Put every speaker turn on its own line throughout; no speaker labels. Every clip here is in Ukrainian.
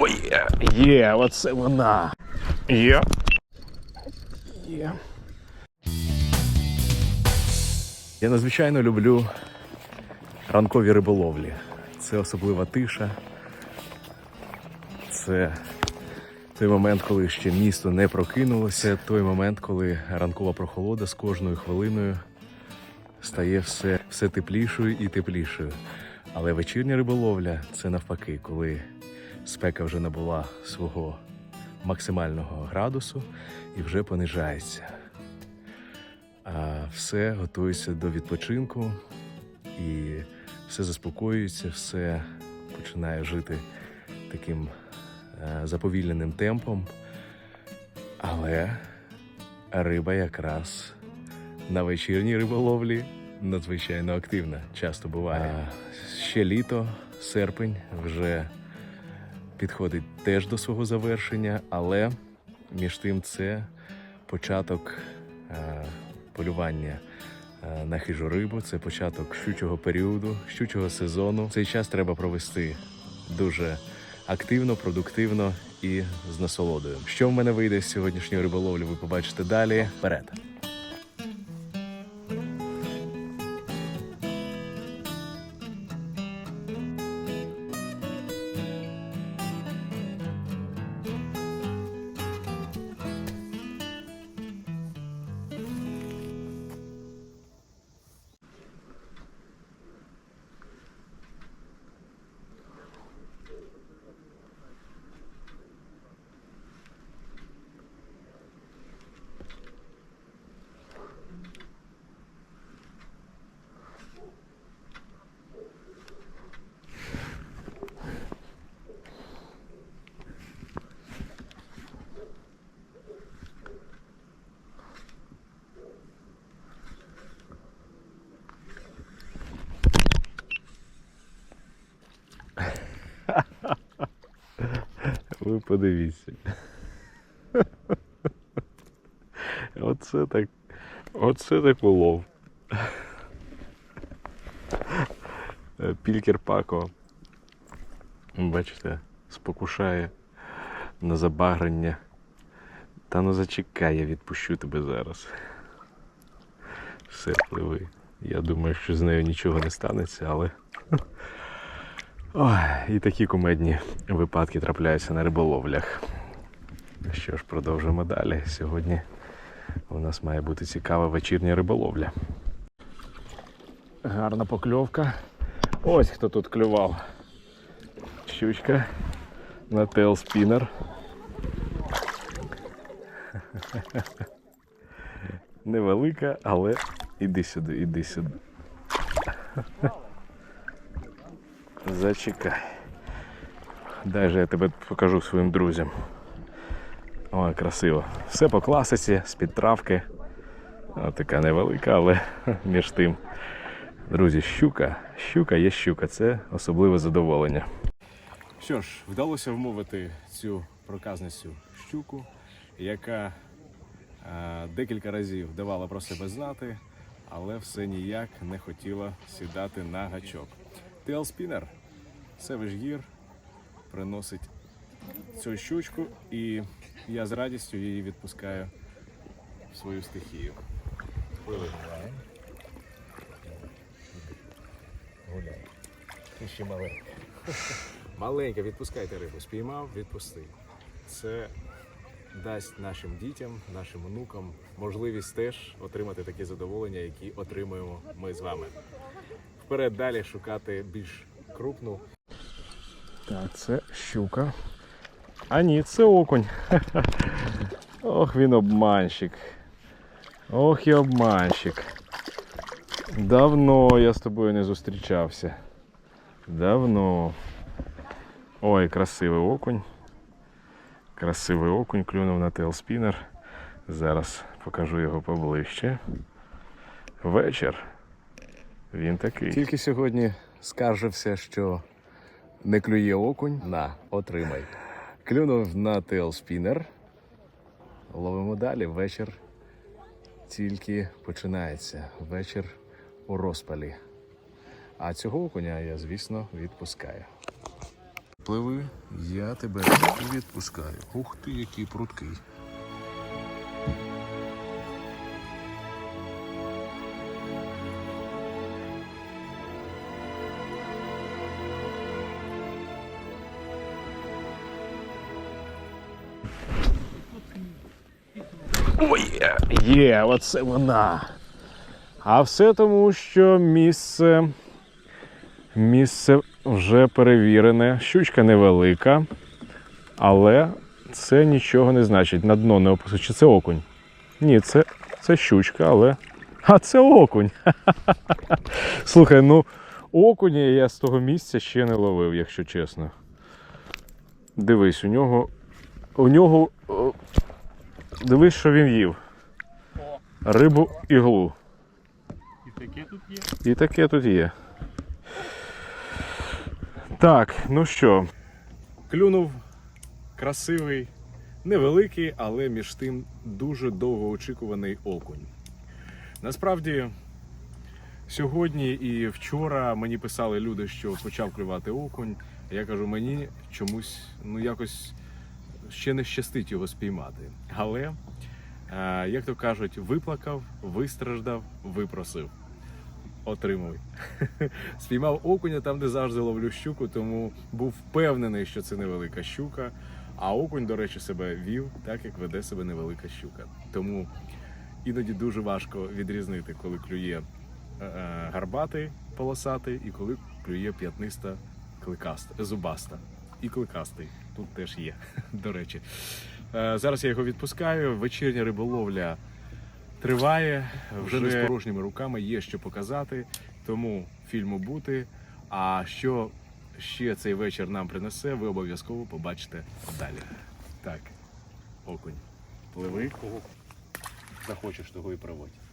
Ой, є, оце вона. Є. Є. Я надзвичайно люблю ранкові риболовлі. Це особлива тиша. Це той момент, коли ще місто не прокинулося. Той момент, коли ранкова прохолода з кожною хвилиною стає все, все теплішою і теплішою. Але вечірня риболовля це навпаки, коли спека вже набула свого максимального градусу і вже понижається. А все готується до відпочинку і все заспокоюється, все починає жити таким е, заповільненим темпом. Але риба якраз на вечірній риболовлі надзвичайно активна. Часто буває. А, ще літо, серпень вже підходить теж до свого завершення, але між тим це початок е, полювання е, на хижу рибу, це початок щучого періоду, щучого сезону. Цей час треба провести дуже активно, продуктивно і з насолодою. Що в мене вийде з сьогоднішньої риболовлі, ви побачите далі. Вперед! Ви подивіться. Оце так. Оце так улов. Е, Пількер Пако. Бачите, спокушає на забагрення. Та ну зачекай, я відпущу тебе зараз. Все, пливи. Я думаю, що з нею нічого не станеться, але. Ой, і такі кумедні випадки трапляються на риболовлях. Що ж, продовжуємо далі. Сьогодні у нас має бути цікава вечірня риболовля. Гарна покльовка. Ось хто тут клював. Щучка на тейлспінер. Невелика, але іди сюди, іди сюди. Зачекай. Дай я тебе покажу своїм друзям. Ой, красиво. Все по класиці, з підтравки. Ось така невелика, але між тим. Друзі, щука, щука є щука, це особливе задоволення. Що ж, вдалося вмовити цю проказницю щуку, яка е, декілька разів давала про себе знати, але все ніяк не хотіла сідати на гачок. Тейлспінер це вижгір приносить цю щучку, і я з радістю її відпускаю в свою стихію. Гуляй. Ти ще маленька. Маленька, відпускайте рибу. Спіймав, відпусти. Це дасть нашим дітям, нашим онукам можливість теж отримати такі задоволення, які отримуємо ми з вами. Вперед далі шукати більш крупну. Так, це щука. А ні, це окунь. Ох, він обманщик. Ох і обманщик. Давно я з тобою не зустрічався. Давно. Ой, красивий окунь. Красивий окунь клюнув на тейлспінер. Зараз покажу його поближче. Вечір. Він такий. Тільки сьогодні скаржився, що не клює окунь. На, отримай. Клюнув на тейлспінер. Ловимо далі. Вечір тільки починається. Вечір у розпалі. А цього окуня я, звісно, відпускаю. Пливи, я тебе відпускаю. Ух ти, який пруткий. Є, оце вона. А все тому, що місце, місце вже перевірене. Щучка невелика, але це нічого не значить. На дно не опустить. Чи це окунь? Ні, це, це щучка, але. А це окунь. Слухай, ну окуня я з того місця ще не ловив, якщо чесно. Дивись, у нього. У нього. Дивись, що він їв. Рибу іглу.
І таке тут є.
І таке тут є. Так, ну що. Клюнув красивий, невеликий, але між тим дуже довгоочікуваний окунь. Насправді, сьогодні і вчора мені писали люди, що почав клювати окунь. Я кажу, мені чомусь ну якось ще не щастить його спіймати. Але, як то кажуть, виплакав, вистраждав, випросив. Отримуй. Спіймав окуня там, де завжди ловлю щуку, тому був впевнений, що це невелика щука. А окунь, до речі, себе вів так, як веде себе невелика щука. Тому іноді дуже важко відрізнити, коли клює е, е, гарбатий полосатий і коли клює п'ятниста кликаста, зубаста. І кликастий. Тут теж є, до речі. Е, Зараз я його відпускаю. Вечірня риболовля триває. Вже не з порожніми руками є що показати, тому фільму бути. А що ще цей вечір нам принесе, ви обов'язково побачите далі. Так, окунь. Пливи.
Кого захочеш, того і проводь.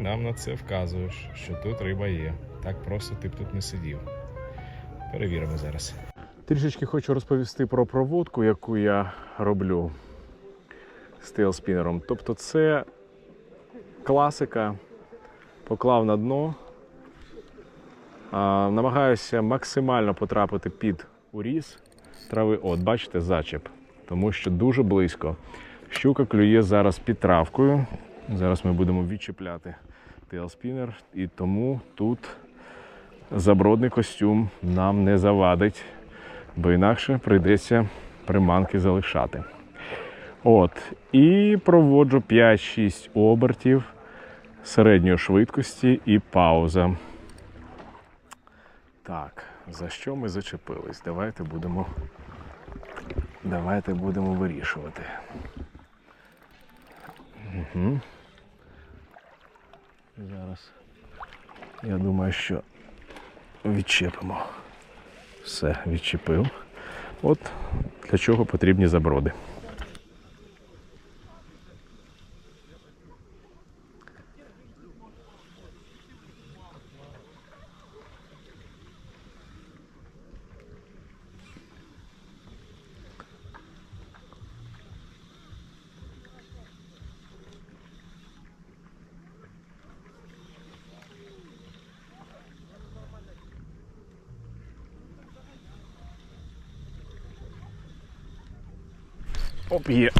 Нам на це вказуєш, що тут риба є. Так просто ти б тут не сидів. Перевіримо зараз. Трішечки хочу розповісти про проводку, яку я роблю з тейлспінером. Тобто, це класика. Поклав на дно. Намагаюся максимально потрапити під уріз трави. От, бачите, зачеп. Тому що дуже близько. Щука клює зараз під травкою. Зараз ми будемо відчіпляти тейлспінер, і тому тут забродний костюм нам не завадить, бо інакше прийдеться приманки залишати. От. І проводжу 5-6 обертів середньої швидкості і пауза. Так, за що ми зачепились? Давайте будемо. Давайте будемо вирішувати. Угу. Зараз я думаю, що відчепимо. Все, відчепив. От для чого потрібні заброди. Оп, є.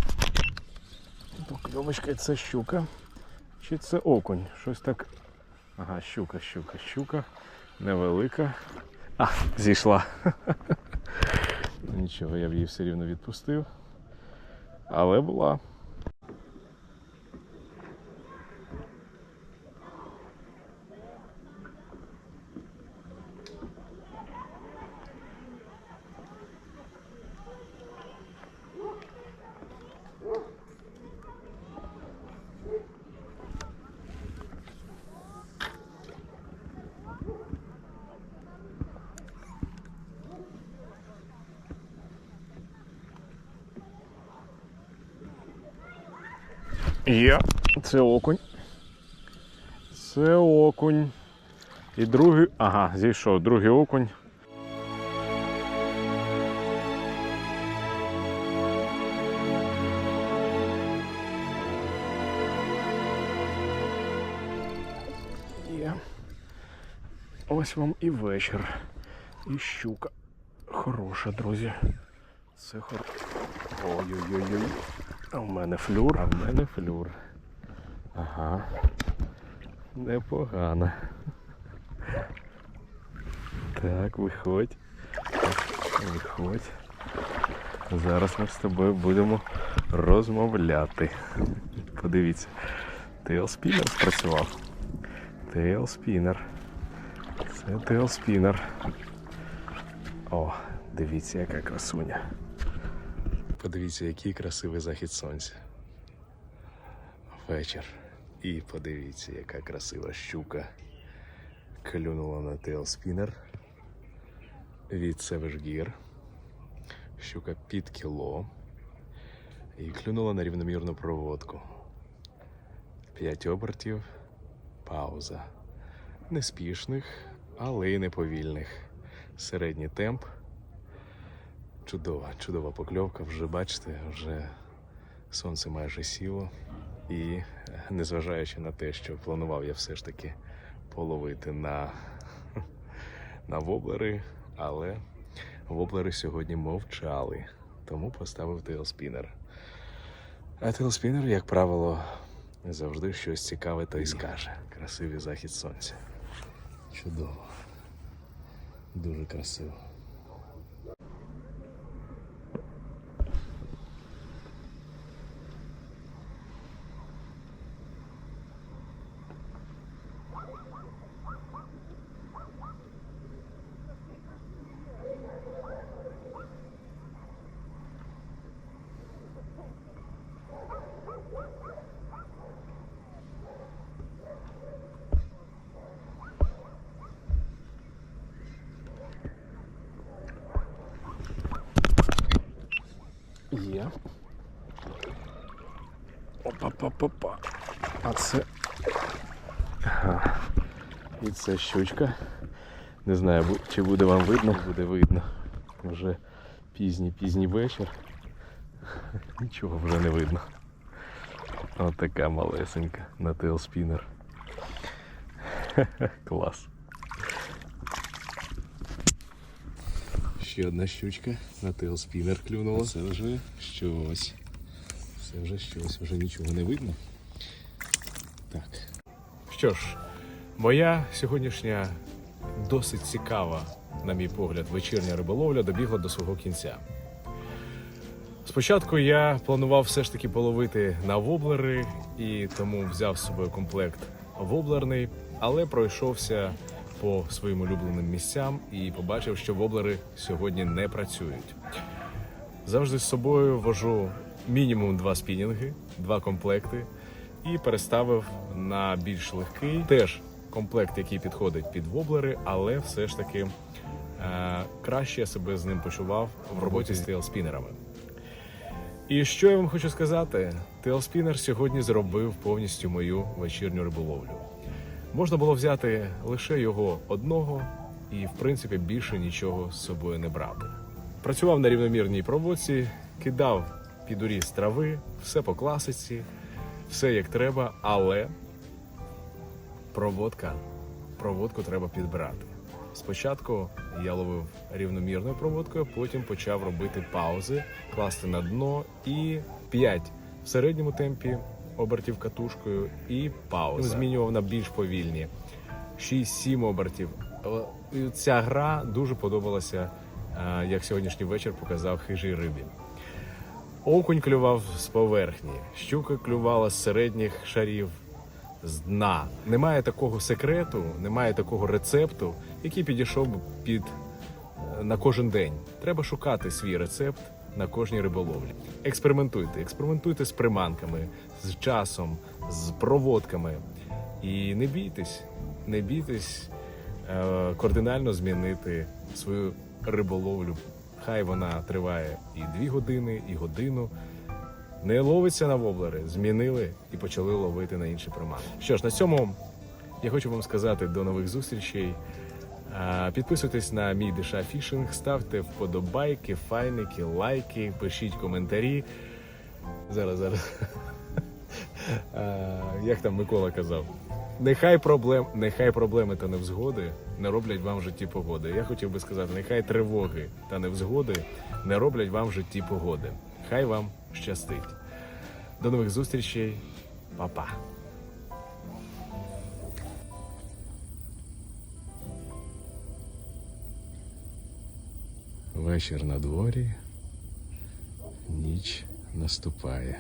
Покльовочка це щука. Чи це окунь? Щось так. Ага, щука, щука, щука. Невелика. А, зійшла. Нічого, я б її все рівно відпустив. Але була. Є, це окунь. Це окунь. І другий. Ага, зійшов, другий окунь. Є. Ось вам і вечір. І щука. Хороша, друзі. Це хор... Ой-ой-ой. А в мене флюр. А в мене флюр. Ага. Непогано. Так, виходь. Виходь. Зараз ми з тобою будемо розмовляти. Подивіться. Тейлспінер спрацював. Тейлспінер. Це тейлспінер. О, дивіться, яка красуня. Подивіться, який красивий захід сонця. Вечір. І подивіться, яка красива щука. Клюнула на тейлспінер від Savage Gear. Щука під кіло. І клюнула на рівномірну проводку. П'ять обертів. Пауза. Неспішних, але й неповільних. Середній темп. Чудова, чудова покльовка. Вже бачите, вже сонце майже сіло. І е, незважаючи на те, що планував я все ж таки половити на, на воблери, але воблери сьогодні мовчали, тому поставив тейлспінер. А тейлспінер, як правило, завжди щось цікаве то й скаже. Красивий захід сонця. Чудово. Дуже красиво. Є. Опа-па-па-па. А це. Ага. І це щучка. Не знаю, чи буде вам видно, буде видно. Вже пізній пізній вечір. Нічого вже не видно. Ось така малесенька на тейлспінер. Клас. Ще одна щучка на тейлспінер клюнула. Це вже щось. Це вже щось, вже нічого не видно. Так. Що ж, моя сьогоднішня досить цікава, на мій погляд, вечірня риболовля добігла до свого кінця. Спочатку я планував все ж таки половити на воблери і тому взяв з собою комплект воблерний, але пройшовся по своїм улюбленим місцям і побачив, що воблери сьогодні не працюють. Завжди з собою вожу мінімум два спінінги, два комплекти і переставив на більш легкий теж комплект, який підходить під воблери, але все ж таки е, краще я себе з ним почував в роботі з тейлспінерами. І що я вам хочу сказати, тейлспінер сьогодні зробив повністю мою вечірню риболовлю. Можна було взяти лише його одного і, в принципі, більше нічого з собою не брати. Працював на рівномірній проводці, кидав під уріз трави, все по класиці, все як треба, але проводка, проводку треба підбирати. Спочатку я ловив рівномірною проводкою, потім почав робити паузи, класти на дно і 5 в середньому темпі обертів катушкою і пауза. Змінював на більш повільні 6-7 обертів. Е, Ця гра дуже подобалася, е, як сьогоднішній вечір показав хижій рибі. Окунь клював з поверхні, щука клювала з середніх шарів, з дна. Немає такого секрету, немає такого рецепту, який підійшов під е, на кожен день. Треба шукати свій рецепт на кожній риболовлі. Експериментуйте, експериментуйте з приманками, з часом, з проводками. І не бійтесь, не бійтесь е, кардинально змінити свою риболовлю. Хай вона триває і дві години, і годину. не ловиться на воблери, змінили і почали ловити на інші приманки. Що ж, на цьому я хочу вам сказати до нових зустрічей. Підписуйтесь на мій Диша Фішинг, ставте вподобайки, файники, лайки, пишіть коментарі. Зараз, зараз. А, Як там Микола казав? Нехай проблем, нехай проблеми та невзгоди не роблять вам в житті погоди. Я хотів би сказати, нехай тривоги та невзгоди не роблять вам в житті погоди. Хай вам щастить. До нових зустрічей, Па-па. Вечір на дворі, ніч наступає.